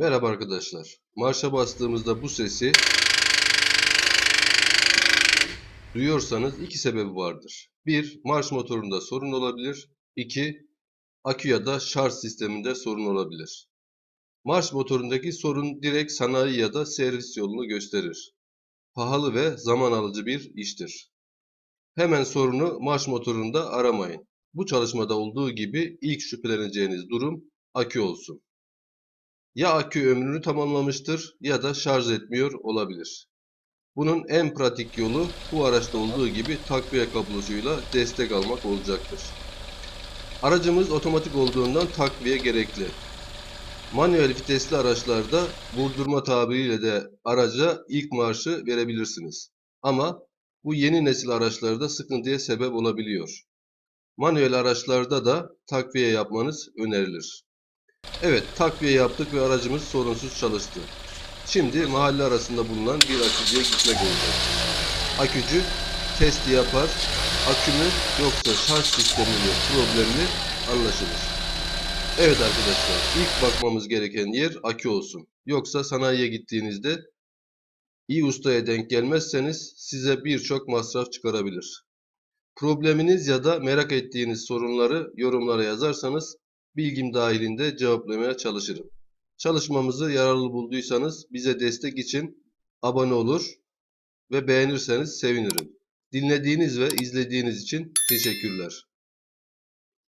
Merhaba arkadaşlar. Marşa bastığımızda bu sesi duyuyorsanız iki sebebi vardır. 1. Marş motorunda sorun olabilir. 2. Akü ya da şarj sisteminde sorun olabilir. Marş motorundaki sorun direkt sanayi ya da servis yolunu gösterir. Pahalı ve zaman alıcı bir iştir. Hemen sorunu marş motorunda aramayın. Bu çalışmada olduğu gibi ilk şüpheleneceğiniz durum akü olsun. Ya akü ömrünü tamamlamıştır ya da şarj etmiyor olabilir. Bunun en pratik yolu bu araçta olduğu gibi takviye kablosuyla destek almak olacaktır. Aracımız otomatik olduğundan takviye gerekli. Manuel vitesli araçlarda vurdurma tabiriyle de araca ilk marşı verebilirsiniz. Ama bu yeni nesil araçlarda sıkıntıya sebep olabiliyor. Manuel araçlarda da takviye yapmanız önerilir. Evet, takviye yaptık ve aracımız sorunsuz çalıştı. Şimdi mahalle arasında bulunan bir akücüye gitmek olacak. Akücü testi yapar, akü mü yoksa şarj sistemi mi problemli anlaşılır. Evet arkadaşlar, ilk bakmamız gereken yer akü olsun. Yoksa sanayiye gittiğinizde iyi ustaya denk gelmezseniz size birçok masraf çıkarabilir. Probleminiz ya da merak ettiğiniz sorunları yorumlara yazarsanız bilgim dahilinde cevaplamaya çalışırım. Çalışmamızı yararlı bulduysanız bize destek için abone olur ve beğenirseniz sevinirim. Dinlediğiniz ve izlediğiniz için teşekkürler.